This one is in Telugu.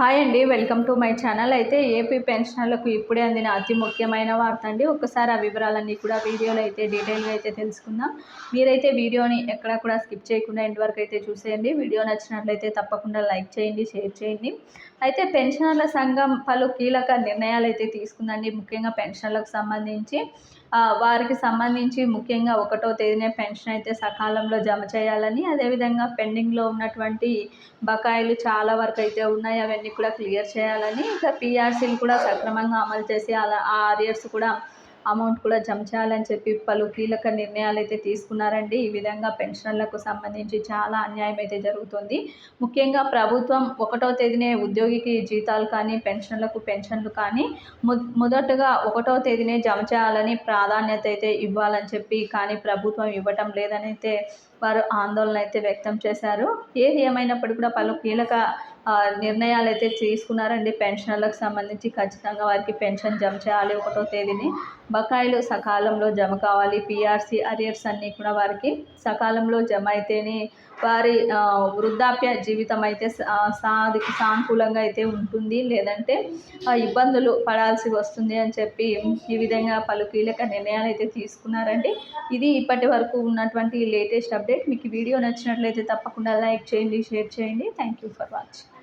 హాయ్ అండి వెల్కమ్ టు మై ఛానల్. అయితే ఏపీ పెన్షనర్లకు ఇప్పుడే అందిన అతి ముఖ్యమైన వార్త అండి. ఒకసారి ఆ వివరాలన్నీ కూడా వీడియోలో అయితే డీటెయిల్గా అయితే తెలుసుకుందాం. మీరైతే వీడియోని ఎక్కడ కూడా స్కిప్ చేయకుండా ఎండ్ వరకు అయితే చూసేయండి. వీడియో నచ్చినట్లయితే తప్పకుండా లైక్ చేయండి షేర్ చేయండి. అయితే పెన్షనర్ల సంఘం పలు కీలక నిర్ణయాలు అయితే తీసుకుందండి. ముఖ్యంగా పెన్షన్లకు సంబంధించి వారికి సంబంధించి ముఖ్యంగా ఒకటో తేదీనే పెన్షన్ అయితే సకాలంలో జమ చేయాలని అదేవిధంగా పెండింగ్లో ఉన్నటువంటి బకాయిలు చాలా వరకు అయితే ఉన్నాయి. అవన్నీ కూడా క్లియర్ చేయాలని ఇంకా పిఆర్సీలు కూడా సక్రమంగా అమలు చేసి అలా ఆ అరియర్స్ కూడా అమౌంట్ కూడా జమ చేయాలని చెప్పి పలు కీలక నిర్ణయాలు అయితే తీసుకున్నారండి. ఈ విధంగా పెన్షన్లకు సంబంధించి చాలా అన్యాయం అయితే జరుగుతుంది. ముఖ్యంగా ప్రభుత్వం ఒకటో తేదీనే ఉద్యోగికి జీతాలు కానీ పెన్షన్లకు పెన్షన్లు కానీ మొదటగా ఒకటో తేదీనే జమ చేయాలని ప్రాధాన్యత అయితే ఇవ్వాలని చెప్పి కానీ ప్రభుత్వం ఇవ్వటం లేదని అయితే వారు ఆందోళన అయితే వ్యక్తం చేశారు. ఏది ఏమైనప్పటికీ కూడా పలు కీలక నిర్ణయాలు అయితే తీసుకున్నారండి. పెన్షనర్లకు సంబంధించి ఖచ్చితంగా వారికి పెన్షన్ జమ చేయాలి ఒకటో తేదీని. బకాయిలు సకాలంలో జమ కావాలి. పిఆర్సీ అరియర్స్ అన్నీ కూడా వారికి సకాలంలో జమ అయితేనే వారి వృద్ధాప్య జీవితం అయితే సాధి సానుకూలంగా అయితే ఉంటుంది. లేదంటే ఇబ్బందులు పడాల్సి వస్తుంది అని చెప్పి ఈ విధంగా పలు కీలక నిర్ణయాలు అయితే తీసుకున్నారండి. ఇది ఇప్పటి వరకు ఉన్నటువంటి లేటెస్ట్ అప్డేట్. మీకు వీడియో నచ్చినట్లయితే తప్పకుండా లైక్ చేయండి షేర్ చేయండి. Thank you for watching.